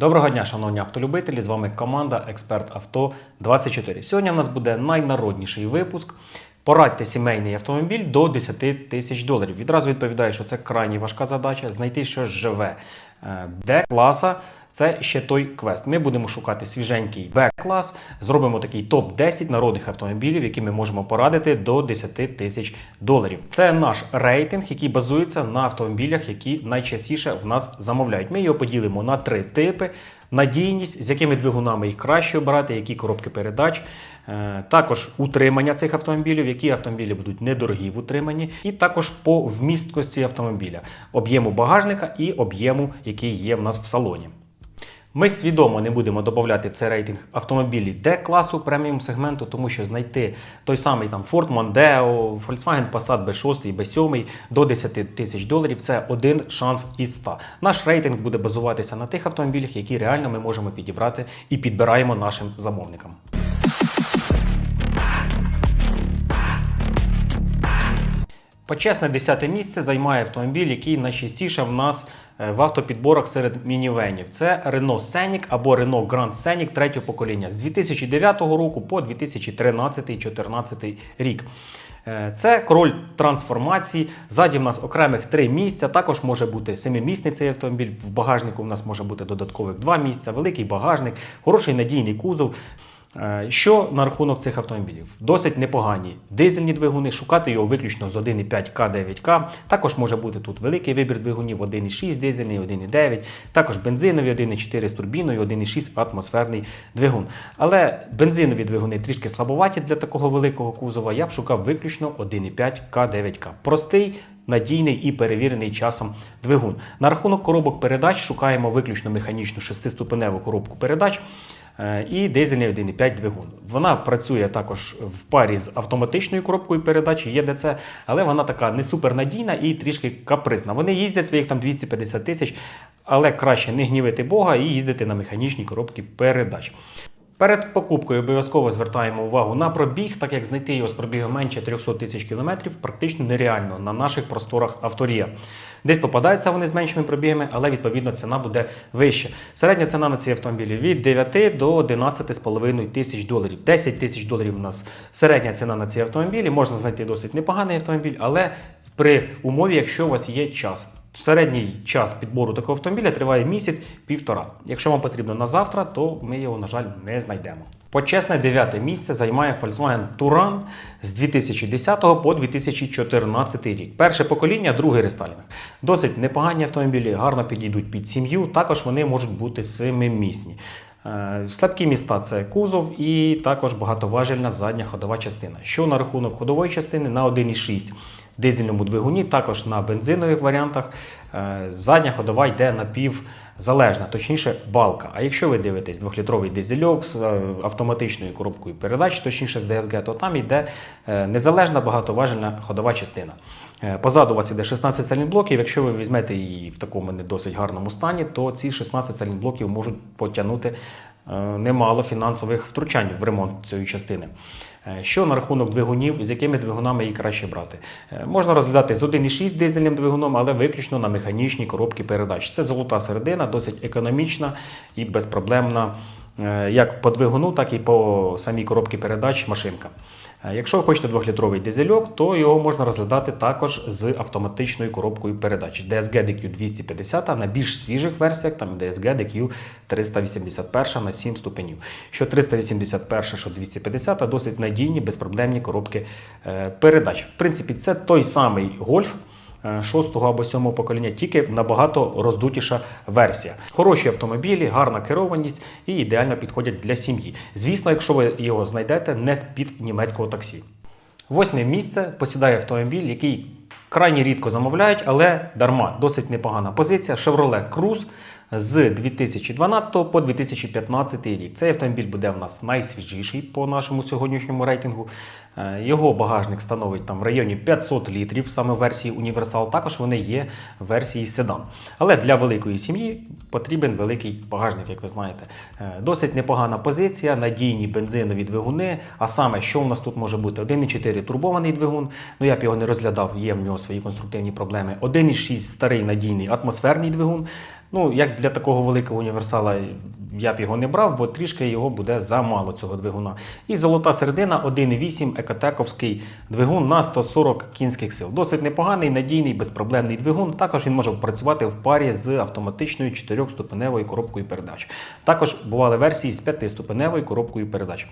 Доброго дня, шановні автолюбителі! З вами команда Експерт Авто 24. Сьогодні у нас буде найнародніший випуск. Порадьте сімейний автомобіль до 10 тисяч доларів. Відразу відповідаю, що це крайні важка задача знайти щось живе. Де класа це ще той квест. Ми будемо шукати свіженький Б-клас, зробимо такий топ-10 народних автомобілів, які ми можемо порадити до 10 тисяч доларів. Це наш рейтинг, який базується на автомобілях, які найчастіше в нас замовляють. Ми його поділимо на три типи. Надійність, з якими двигунами їх краще обирати, які коробки передач, Е, також утримання цих автомобілів, які автомобілі будуть недорогі в утриманні, і також по вмісткості автомобіля, об'єму багажника і об'єму, який є в нас в салоні. Ми свідомо не будемо додати в цей рейтинг автомобілі D-класу преміум сегменту, тому що знайти той самий там Ford Mondeo, Volkswagen Passat B6 і B7 до 10 тисяч доларів це один шанс із 100. Наш рейтинг буде базуватися на тих автомобілях, які реально ми можемо підібрати і підбираємо нашим замовникам. Почесне 10 місце займає автомобіль, який найчастіше в нас е, в автопідборах серед мінівенів. Це Renault Scenic або Renault Grand Scenic третього покоління з 2009 року по 2013-2014 рік. Е, Це король трансформації. Ззаді в нас окремих три місця. Також може бути семимісний цей автомобіль. В багажнику в нас може бути додаткових два місця, великий багажник, хороший надійний кузов. Е, Що на рахунок цих автомобілів? Досить непогані дизельні двигуни, шукати його виключно з 1,5 К9К. Також може бути тут великий вибір двигунів 1,6 дизельний, 1,9, також бензинові 1,4 з турбіною, 1,6 атмосферний двигун. Але бензинові двигуни трішки слабоваті для такого великого кузова. Я б шукав виключно 1,5 К9К. Простий. Надійний і перевірений часом двигун. На рахунок коробок передач шукаємо виключно механічну шестиступеневу коробку передач і дизельний 1,5 двигун. Вона працює також в парі з автоматичною коробкою передач ЄДЦ, але вона така не супернадійна і трішки капризна. Вони їздять своїх там 250 тисяч, але краще не гнівити Бога і їздити на механічній коробці передач. Перед покупкою обов'язково звертаємо увагу на пробіг, так як знайти його з пробігом менше 300 тисяч кілометрів практично нереально на наших просторах авторія. Десь попадаються вони з меншими пробігами, але відповідно ціна буде вища. Середня ціна на ці автомобілі від 9 до 11,5 тисяч доларів. 10 тисяч доларів у нас середня ціна на ці автомобілі. Можна знайти досить непоганий автомобіль, але при умові, якщо у вас є час. Середній час підбору такого автомобіля триває місяць-півтора. Якщо вам потрібно на завтра, то ми його, на жаль, не знайдемо. Почесне дев'яте місце займає Volkswagen Touran з 2010 по 2014 рік. Перше покоління, другий рестайлінг. Досить непогані автомобілі, гарно підійдуть під сім'ю. Також вони можуть бути семимісні. Е, Слабкі міста це кузов і також багатоважельна задня ходова частина. Що на рахунок ходової частини на 1,6 дизельному двигуні, також на бензинових варіантах. е, Задня ходова йде напівзалежна, точніше балка. А якщо ви дивитесь 2-літровий дизельок з е, автоматичною коробкою передач, точніше з DSG, то там йде е, незалежна багатоважельна ходова частина. Позаду у вас іде 16 сальних блоків. Якщо ви візьмете її в такому не досить гарному стані, то ці 16 сальних блоків можуть потягнути немало фінансових втручань в ремонт цієї частини. Е, Що на рахунок двигунів, з якими двигунами її краще брати? Е, Можна розглядати з 1,6 дизельним двигуном, але виключно на механічні коробки передач. Це золота середина, досить економічна і безпроблемна е, як по двигуну, так і по самій коробці передач машинка. Е, Якщо ви хочете 2-літровий дизельок, то його можна розглядати також з автоматичною коробкою передач. DSG DQ 250, на більш свіжих версіях там DSG DQ 381 на 7 ступенів. Що 381, що 250, досить надійні, безпроблемні коробки е, передач. В принципі, це той самий гольф. Е, Шостого або сьомого покоління, тільки набагато роздутіша версія. Хороші автомобілі, гарна керованість і ідеально підходять для сім'ї. Звісно, якщо ви його знайдете не з-під німецького таксі. Восьме місце посідає автомобіль, який крайні рідко замовляють, але дарма. Досить непогана позиція. Chevrolet Cruze з 2012 по 2015 рік. Цей автомобіль буде в нас найсвіжіший по нашому сьогоднішньому рейтингу. Е, Його багажник становить там в районі 500 літрів, саме версії універсал. Також вони є в версії седан. Але для великої сім'ї потрібен великий багажник, як ви знаєте. Е, Досить непогана позиція, надійні бензинові двигуни. А саме, що у нас тут може бути? 1,4 турбований двигун. Ну я б його не розглядав, є в нього свої конструктивні проблеми. 1,6 старий надійний атмосферний двигун. Ну, як для такого великого універсала я б його не брав, бо трішки його буде замало цього двигуна. І золота середина 1,8 екотековський двигун на 140 кінських сил. Досить непоганий, надійний, безпроблемний двигун. Також він може працювати в парі з автоматичною 4-ступеневою коробкою передач. Також бували версії з 5-ступеневою коробкою передач.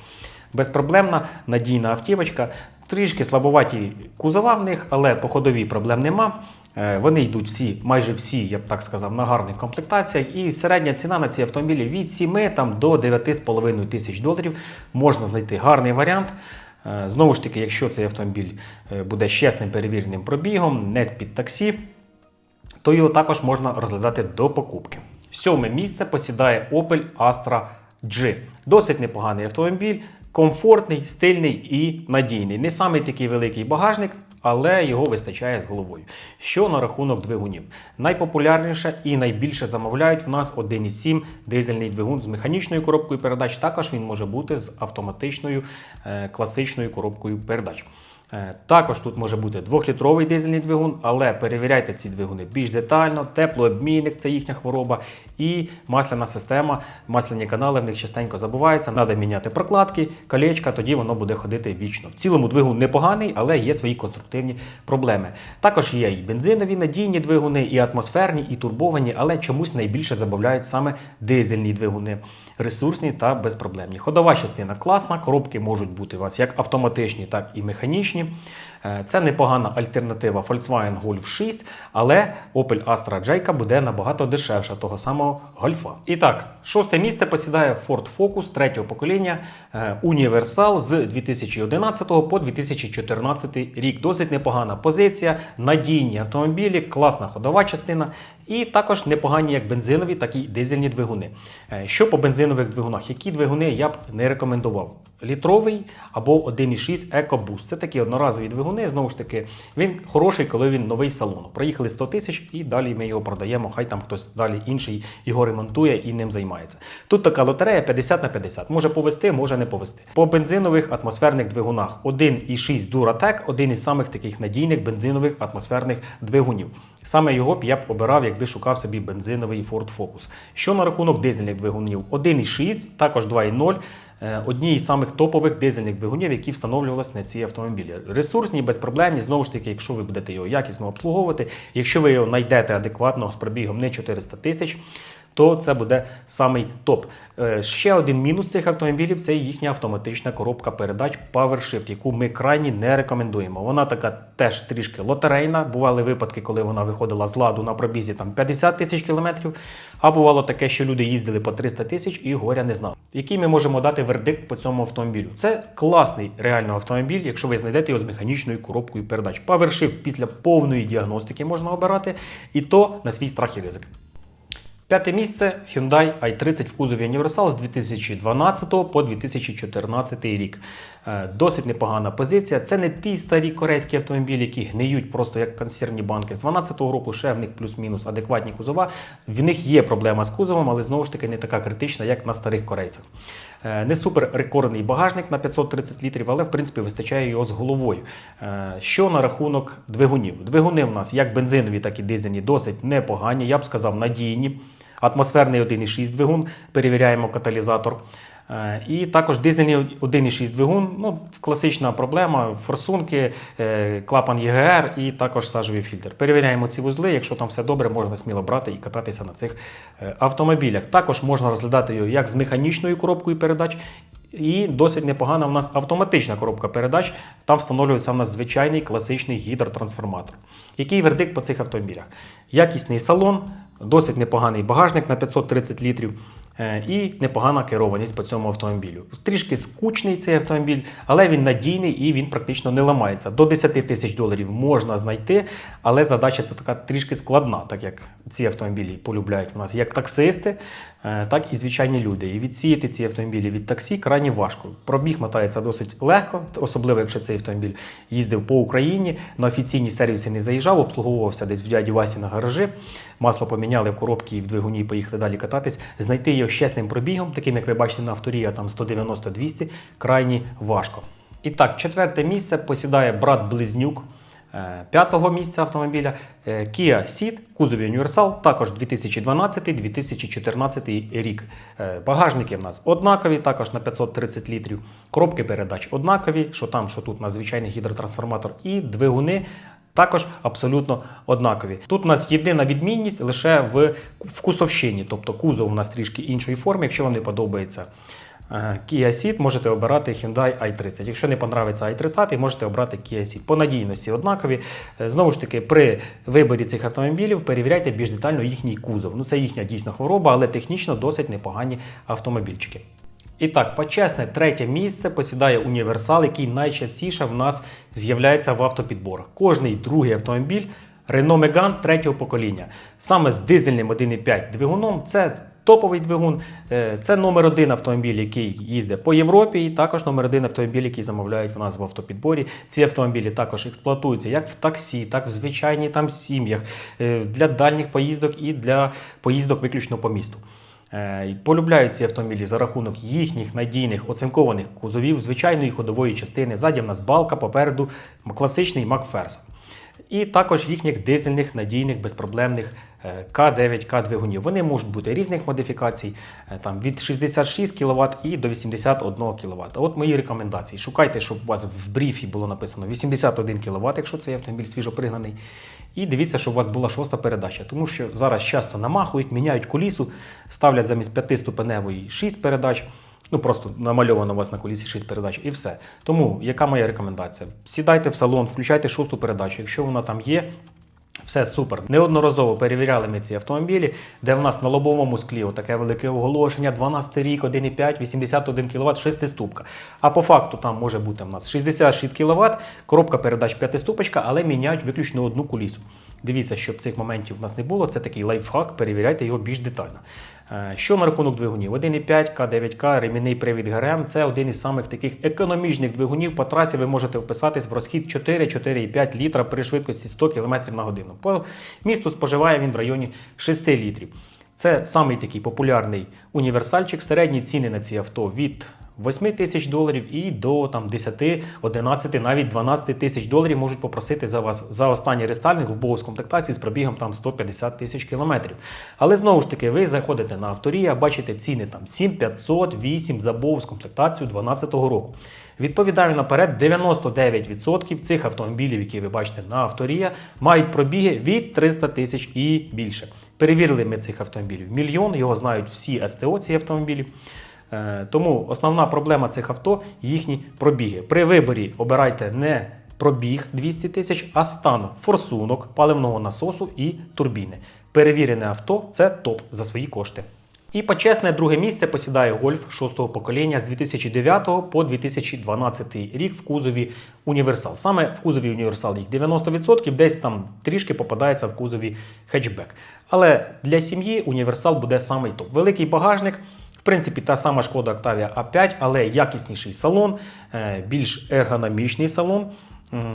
Безпроблемна, надійна автівочка. Трішки слабоваті кузова в них, але по ходовій проблем нема. Е, Вони йдуть всі, майже всі, я б так сказав, на гарних комплектаціях. І середня ціна на ці автомобілі від 7 там, до 9,5 тисяч доларів. Можна знайти гарний варіант. Е, Знову ж таки, якщо цей автомобіль е, буде з чесним перевіреним пробігом, не з-під таксі, то його також можна розглядати до покупки. Сьоме місце посідає Opel Astra G. Досить непоганий автомобіль, комфортний, стильний і надійний. Не самий такий великий багажник, але його вистачає з головою. Що на рахунок двигунів? Найпопулярніше і найбільше замовляють в нас 1,7 дизельний двигун з механічною коробкою передач. Також він може бути з автоматичною е, класичною коробкою передач. Е, Також тут може бути 2-літровий дизельний двигун, але перевіряйте ці двигуни більш детально, теплообмінник це їхня хвороба, і масляна система, масляні канали в них частенько забуваються. Треба міняти прокладки, колечка, тоді воно буде ходити вічно. В цілому двигун непоганий, але є свої конструктивні проблеми. Також є і бензинові надійні двигуни, і атмосферні, і турбовані, але чомусь найбільше забавляють саме дизельні двигуни, ресурсні та безпроблемні. Ходова частина класна, коробки можуть бути у вас як автоматичні, так і механічні. Е, Це непогана альтернатива Volkswagen Golf 6, але Opel Astra J буде набагато дешевша того самого Гольфа. І так, шосте місце посідає Ford Focus третього покоління Універсал з 2011 по 2014 рік. Досить непогана позиція, надійні автомобілі, класна ходова частина. І також непогані як бензинові, так і дизельні двигуни. Е, Що по бензинових двигунах? Які двигуни я б не рекомендував? Літровий або 1,6 EcoBoost. Це такі одноразові двигуни. Знову ж таки, він хороший, коли він новий салону. Проїхали 100 тисяч і далі ми його продаємо. Хай там хтось далі інший його ремонтує і ним займається. Тут така лотерея 50 на 50. Може повести, може не повести. По бензинових атмосферних двигунах 1,6 Duratec – один із самих таких надійних бензинових атмосферних двигунів. Саме його б я б обирав, якби шукав собі бензиновий Ford Focus. Що на рахунок дизельних двигунів? 1,6, також 2,0. Е, Одні із самих топових дизельних двигунів, які встановлювалися на ці автомобілі. Ресурсні, безпроблемні, знову ж таки, якщо ви будете його якісно обслуговувати, якщо ви його знайдете адекватного з пробігом не 400 тисяч, то це буде самий топ. Е, Ще один мінус цих автомобілів це їхня автоматична коробка передач PowerShift, яку ми крайні не рекомендуємо. Вона така теж трішки лотерейна. Бували випадки, коли вона виходила з ладу на пробізі там 50 тисяч кілометрів. А бувало таке, що люди їздили по 300 тисяч і горя не знали. Який ми можемо дати вердикт по цьому автомобілю? Це класний реально автомобіль, якщо ви знайдете його з механічною коробкою передач. PowerShift після повної діагностики можна обирати, і то на свій страх і ризик. П'яте місце Hyundai i30 в кузові Універсал з 2012 по 2014 рік. Е, Досить непогана позиція. Це не ті старі корейські автомобілі, які гниють просто як консервні банки. З 2012 року ще в них плюс-мінус адекватні кузова. В них є проблема з кузовом, але знову ж таки не така критична, як на старих корейцях. Е, Не супер рекордний багажник на 530 літрів, але в принципі вистачає його з головою. Е, Що на рахунок двигунів? Двигуни в нас як бензинові, так і дизельні, досить непогані, я б сказав, надійні. Атмосферний 1,6 двигун, перевіряємо каталізатор. Е, І також дизельний 1,6 двигун. Ну, класична проблема, форсунки, е, клапан ЄГР і також сажовий фільтр. Перевіряємо ці вузли. Якщо там все добре, можна сміло брати і кататися на цих е, автомобілях. Також можна розглядати його як з механічною коробкою передач. І досить непогана у нас автоматична коробка передач. Там встановлюється у нас звичайний класичний гідротрансформатор. Який вердикт по цих автомобілях? Якісний салон, досить непоганий багажник на 530 літрів. Е, І непогана керованість по цьому автомобілю. Трішки скучний цей автомобіль, але він надійний і він практично не ламається. До 10 тисяч доларів можна знайти, але задача це така трішки складна, так як ці автомобілі полюбляють у нас як таксисти, так і звичайні люди. І відсіяти ці автомобілі від таксі крайні важко. Пробіг мотається досить легко, особливо якщо цей автомобіль їздив по Україні, на офіційні сервіси не заїжджав, обслуговувався десь в дяді Васі на гаражі. Масло поміняли в коробці і в двигуні поїхали далі кататись. Знайти його з чесним пробігом, таким як ви бачите на авторі, там 190-200, крайні важко. І так, четверте місце посідає брат Близнюк. Е, П'ятого місця автомобіля е, Kia Ceed, кузові універсал, також 2012-2014 рік. Е, Багажники в нас однакові, також на 530 літрів. Коробки передач однакові, що там, що тут на звичайний гідротрансформатор, і двигуни. Також абсолютно однакові. Тут у нас єдина відмінність лише в вкусовщині, тобто кузов у нас трішки іншої форми. Якщо вам не подобається Kia Ceed, можете обирати Hyundai i30. Якщо не подобається i30, можете обрати Kia Ceed. По надійності однакові. Е, Знову ж таки, при виборі цих автомобілів перевіряйте більш детально їхній кузов. Ну це їхня дійсно хвороба, але технічно досить непогані автомобільчики. І так, почесне третє місце посідає універсал, який найчастіше в нас з'являється в автопідборах. Кожний другий автомобіль Renault Megane третього покоління. Саме з дизельним 1,5 двигуном. Це топовий двигун. Е, Це номер один автомобіль, який їздить по Європі, і також номер один автомобіль, який замовляють в нас в автопідборі. Ці автомобілі також експлуатуються як в таксі, так і в звичайній там сім'ях, е, для дальніх поїздок і для поїздок виключно по місту. Е, Полюбляють ці автомобілі за рахунок їхніх надійних оцинкованих кузовів, звичайної ходової частини. Ззаді в нас балка, попереду класичний Макферсон. І також їхніх дизельних, надійних, безпроблемних е, К9, К2 Вони можуть бути різних модифікацій, е, там, від 66 кВт і до 81 кВт. От мої рекомендації. Шукайте, щоб у вас в бріфі було написано 81 кВт, якщо цей автомобіль свіжопригнаний. І дивіться, щоб у вас була шоста передача, тому що зараз часто намахують, міняють колісу, ставлять замість п'ятиступеневої 6 передач. Ну просто намальовано у вас на колісі 6 передач і все. Тому яка моя рекомендація? Сідайте в салон, включайте шосту передачу. Якщо вона там є, все супер. Неодноразово перевіряли ми ці автомобілі, де в нас на лобовому склі таке велике оголошення, 12 рік, 1,5, 81 кВт, 6 ступка. А по факту там може бути в нас 66 кВт, коробка передач 5 ступочка, але міняють виключно одну кулісу. Дивіться, щоб цих моментів в нас не було. Це такий лайфхак, перевіряйте його більш детально. Е, Що на рахунок двигунів? 1,5 К9К, ремінний привід ГРМ це один із самих таких економічних двигунів. По трасі ви можете вписатись в розхід 4-4,5 літра при швидкості 100 км на годину. По місту споживає він в районі 6 літрів. Це самий такий популярний універсальчик. Середні ціни на ці авто від 8 тисяч доларів і до там, 10, 11, навіть 12 тисяч доларів можуть попросити за вас за останній рестайлінг в Bose комплектації з пробігом там 150 тисяч кілометрів. Але знову ж таки, ви заходите на авторія, бачите ціни там 7500, 8 за Bose комплектацію 2012 року. Відповідаю наперед, 99% цих автомобілів, які ви бачите на авторія, мають пробіги від 300 тисяч і більше. Перевірили ми цих автомобілів. Мільйон, його знають всі СТО ці автомобілі. Е, Тому основна проблема цих авто їхні пробіги. При виборі обирайте не пробіг 200 тисяч, а стан форсунок, паливного насосу і турбіни. Перевірене авто це топ за свої кошти. І почесне друге місце посідає гольф шостого покоління з 2009 по 2012 рік в кузові універсал. Саме в кузові універсал їх 90%, десь там трішки попадається в кузові хетчбек. Але для сім'ї універсал буде самий топ. Великий багажник. Принципі, та сама шкода Octavia A5, але якісніший салон, е, більш ергономічний салон,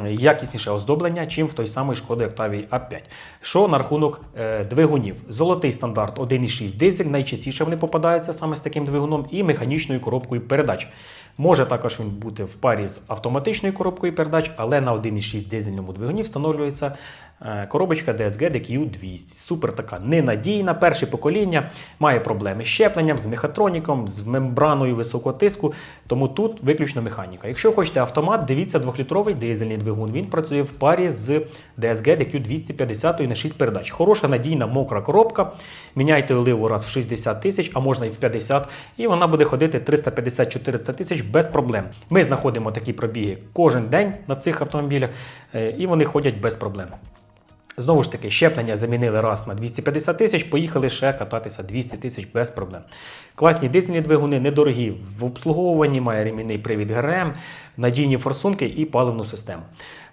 якісніше оздоблення, чим в той самий шкоди Octavia A5. Що на рахунок е, двигунів? Золотий стандарт 1,6 дизель, найчастіше вони попадаються саме з таким двигуном, і механічною коробкою передач. Може також він бути в парі з автоматичною коробкою передач, але на 1,6 дизельному двигуні встановлюється коробочка DSG DQ200. Супер така ненадійна. Перше покоління має проблеми з щепленням, з мехатроніком, з мембраною високого тиску. Тому тут виключно механіка. Якщо хочете автомат, дивіться 2-літровий дизельний двигун. Він працює в парі з DSG DQ250 на 6 передач. Хороша надійна мокра коробка. Міняйте оливу раз в 60 тисяч, а можна і в 50, і вона буде ходити 350-400 тисяч без проблем. Ми знаходимо такі пробіги кожен день на цих автомобілях, е, і вони ходять без проблем. Знову ж таки, щеплення замінили раз на 250 тисяч, поїхали ще кататися 200 тисяч без проблем. Класні дизельні двигуни, недорогі в обслуговуванні, має ремінний привід ГРМ, надійні форсунки і паливну систему.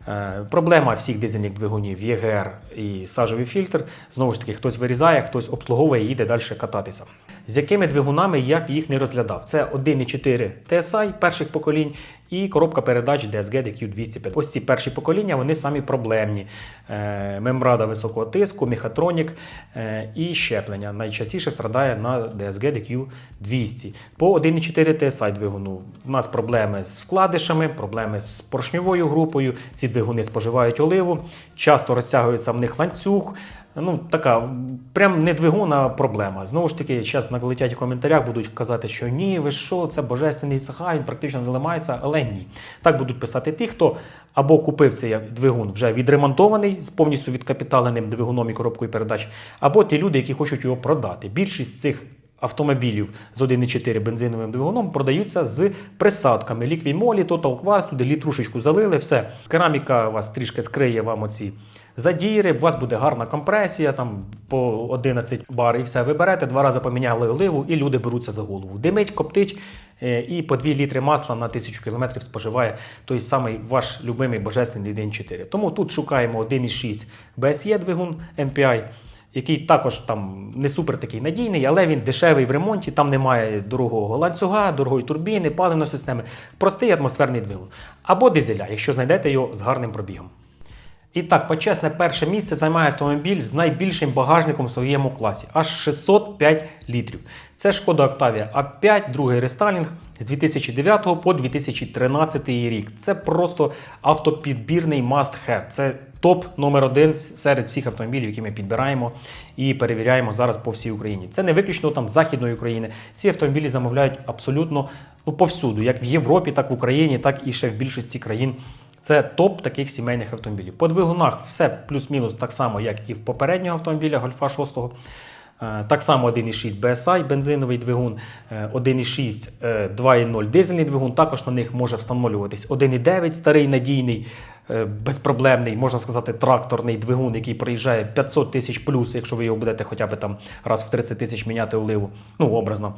Е, Проблема всіх дизельних двигунів ЄГР і сажовий фільтр. Знову ж таки, хтось вирізає, хтось обслуговує їде далі кататися. з якими двигунами я б їх не розглядав. Це 1,4 TSI перших поколінь і коробка передач DSG DQ 205. Ось ці перші покоління, вони самі проблемні. Е, мембрада високого тиску, мехатронік е, і щеплення. Найчастіше страдає на DSG DQ 200. По 1,4 TSI двигуну. У нас проблеми з вкладишами, проблеми з поршньовою групою. Ці двигуни споживають оливу, часто розтягується в них ланцюг. Ну, така, прям не двигун, а проблема. Знову ж таки, зараз налетять в коментарях, будуть казати, що ні, ви що, це божественний він практично не ламається, але ні. Так будуть писати ті, хто або купив цей двигун вже відремонтований, з повністю відкапіталеним двигуном і коробкою передач, або ті люди, які хочуть його продати. Більшість цих автомобілів з 1,4 бензиновим двигуном продаються з присадками ліквімолі, Total Quas, туди літрушечку залили, все. Кераміка вас трішки скриє вам оці задіри, у вас буде гарна компресія, там по 11 бар і все. Ви берете, два рази поміняли оливу, і люди беруться за голову. Димить, коптить, е, і по 2 літри масла на 1000 км споживає той самий ваш любимий божественний 1.4. Тому тут шукаємо 1.6 BSE двигун MPI який також там не супер такий надійний, але він дешевий в ремонті, там немає дорогого ланцюга, дорогої турбіни, паливної системи, простий атмосферний двигун. Або дизеля, якщо знайдете його з гарним пробігом. І так, почесне перше місце займає автомобіль з найбільшим багажником в своєму класі аж 605 літрів. Це шкода Octavia A5, другий рестайлінг з 2009 по 2013 рік. Це просто автопідбірний must have. Це топ номер один серед всіх автомобілів, які ми підбираємо і перевіряємо зараз по всій Україні. Це не виключно там Західної України. Ці автомобілі замовляють абсолютно ну, повсюду, як в Європі, так в Україні, так і ще в більшості країн. Це топ таких сімейних автомобілів. По двигунах все плюс-мінус так само, як і в попереднього автомобіля Гольфа 6. Е, Так само 1,6 BSI, бензиновий двигун, е, 1,6 е, 2,0 дизельний двигун. Також на них може встановлюватись 1,9 старий надійний, е, безпроблемний, можна сказати, тракторний двигун, який проїжджає 500 тисяч плюс, якщо ви його будете хоча б там раз в 30 тисяч міняти оливу, ну образно.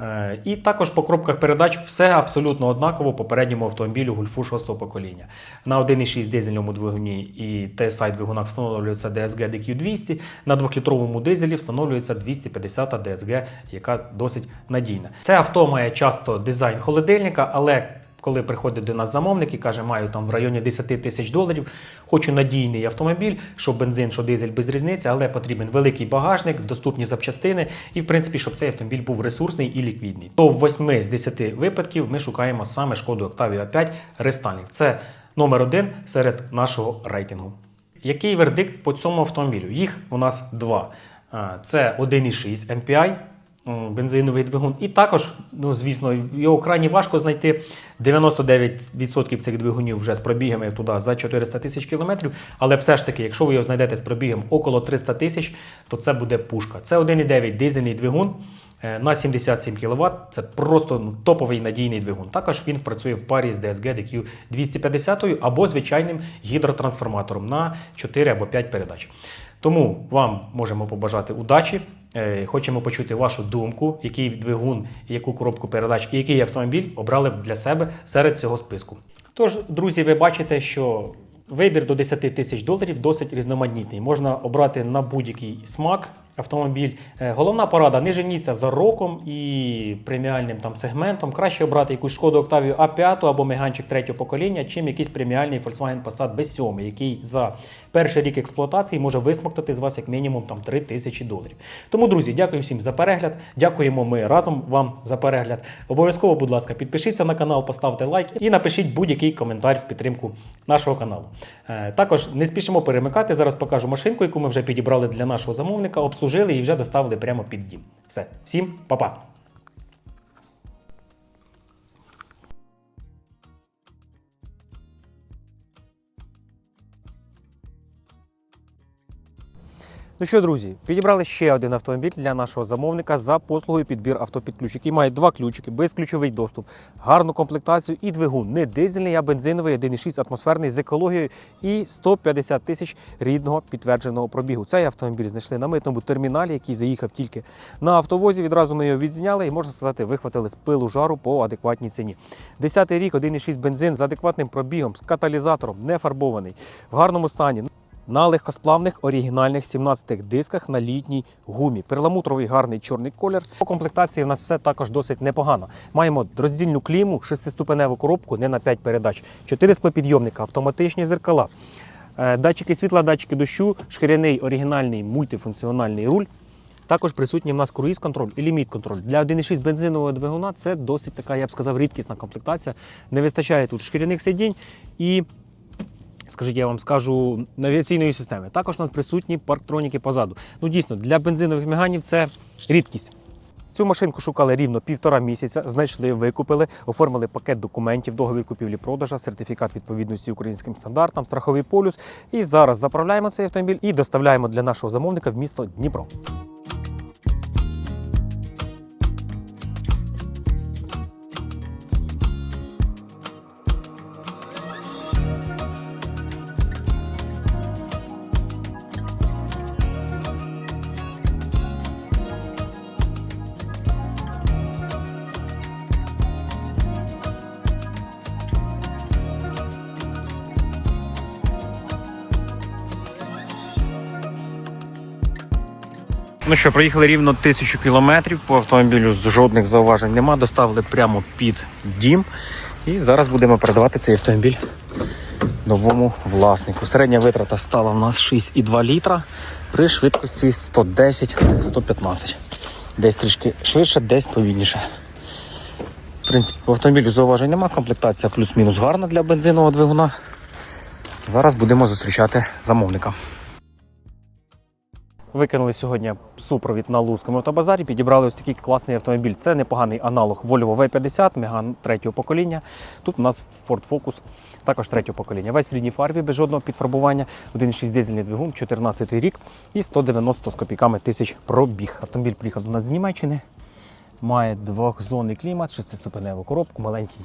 Е, І також по коробках передач все абсолютно однаково попередньому автомобілю гульфу 6 покоління. На 1,6 дизельному двигуні і TSI двигунах встановлюється DSG DQ200, на 2-літровому дизелі встановлюється 250 DSG, яка досить надійна. Це авто має часто дизайн холодильника, але коли приходить до нас замовник і каже, маю там в районі 10 тисяч доларів, хочу надійний автомобіль, що бензин, що дизель без різниці, але потрібен великий багажник, доступні запчастини, і в принципі, щоб цей автомобіль був ресурсний і ліквідний. То в 8 з 10 випадків ми шукаємо саме шкоду Octavia 5 Restyling. Це номер один серед нашого рейтингу. Який вердикт по цьому автомобілю? Їх у нас два. А, Це 1,6 MPI, бензиновий двигун. І також, ну звісно, його крайні важко знайти. 99% цих двигунів вже з пробігами туди за 400 тисяч кілометрів. Але все ж таки, якщо ви його знайдете з пробігом около 300 тисяч, то це буде пушка. Це 1,9 дизельний двигун. е, На 77 кВт це просто ну, топовий надійний двигун. Також він працює в парі з DSG DQ 250 або звичайним гідротрансформатором на 4 або 5 передач. Тому вам можемо побажати удачі. Е, Хочемо почути вашу думку, який двигун, яку коробку передач і який автомобіль обрали б для себе серед цього списку. Тож, друзі, ви бачите, що вибір до 10 тисяч доларів досить різноманітний. Можна обрати на будь-який смак автомобіль. Е, Головна порада: не женіться за роком і преміальним там сегментом. Краще обрати якусь шкоду Octavia A5 або меганчик третього покоління, чим якийсь преміальний Volkswagen Passat B7, який за перший рік експлуатації може висмоктати з вас як мінімум там 3 тисячі доларів. Тому, друзі, дякую всім за перегляд. Дякуємо ми разом вам за перегляд. Обов'язково, будь ласка, підпишіться на канал, поставте лайк і напишіть будь-який коментар в підтримку нашого каналу. Е, Також не спішимо перемикати. Зараз покажу машинку, яку ми вже підібрали для нашого замовника, обслужили і вже доставили прямо під дім. Все, всім па-па! Ну що, друзі, підібрали ще один автомобіль для нашого замовника за послугою підбір автопідключ, який має два ключики, безключовий доступ, гарну комплектацію і двигун. Не дизельний, а бензиновий 1,6 атмосферний з екологією і 150 тисяч рідного підтвердженого пробігу. Цей автомобіль знайшли на митному терміналі, який заїхав тільки на автовозі. Відразу ми його відзняли і можна сказати, вихватили з пилу жару по адекватній ціні. Десятий рік, 1,6 бензин з адекватним пробігом, з каталізатором, не фарбований, в гарному стані. На легкосплавних оригінальних 17 дисках на літній гумі. Перламутровий гарний чорний колір. По комплектації в нас все також досить непогано. Маємо роздільну кліму, шестиступеневу коробку, не на 5 передач, 4 склопідйомника, автоматичні зеркала, е, датчики світла, датчики дощу, шкіряний оригінальний мультифункціональний руль. Також присутній в нас круїз-контроль і ліміт-контроль. Для 1,6 бензинового двигуна це досить така, я б сказав, рідкісна комплектація. Не вистачає тут шкіряних сидінь і, скажіть, я вам скажу, навігаційної системи. Також у нас присутні парктроніки позаду. Ну, дійсно, для бензинових меганів це рідкість. Цю машинку шукали рівно півтора місяця, знайшли, викупили, оформили пакет документів, договір купівлі-продажа, сертифікат відповідності українським стандартам, страховий полюс. І зараз заправляємо цей автомобіль і доставляємо для нашого замовника в місто Дніпро. Що, проїхали рівно тисячу кілометрів по автомобілю, жодних зауважень нема. Доставили прямо під дім. І зараз будемо передавати цей автомобіль новому власнику. Середня витрата стала в нас 6,2 літра при швидкості 110-115. Десь трішки швидше, десь повільніше. В принципі, по автомобілю зауважень нема. Комплектація плюс-мінус гарна для бензинового двигуна. Зараз будемо зустрічати замовника. Викинули сьогодні супровід на Луцькому автобазарі, підібрали ось такий класний автомобіль. Це непоганий аналог Volvo V50, Megane третього покоління. Тут у нас Ford Focus, також третього покоління. Весь в рідній фарбі без жодного підфарбування, 1,6 дизельний двигун, 14 рік і 190 з копійками тисяч пробіг. Автомобіль приїхав до нас з Німеччини. Має двохзонний клімат, шестиступеневу коробку, маленький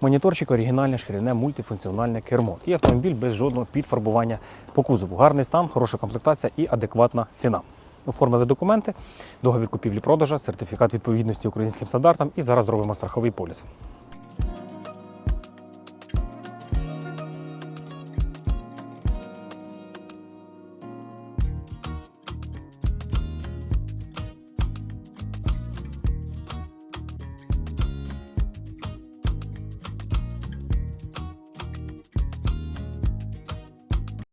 моніторчик, оригінальне шкіряне мультифункціональне кермо. І автомобіль без жодного підфарбування по кузову. Гарний стан, хороша комплектація і адекватна ціна. Оформили документи, договір купівлі-продажа, сертифікат відповідності українським стандартам і зараз робимо страховий поліс.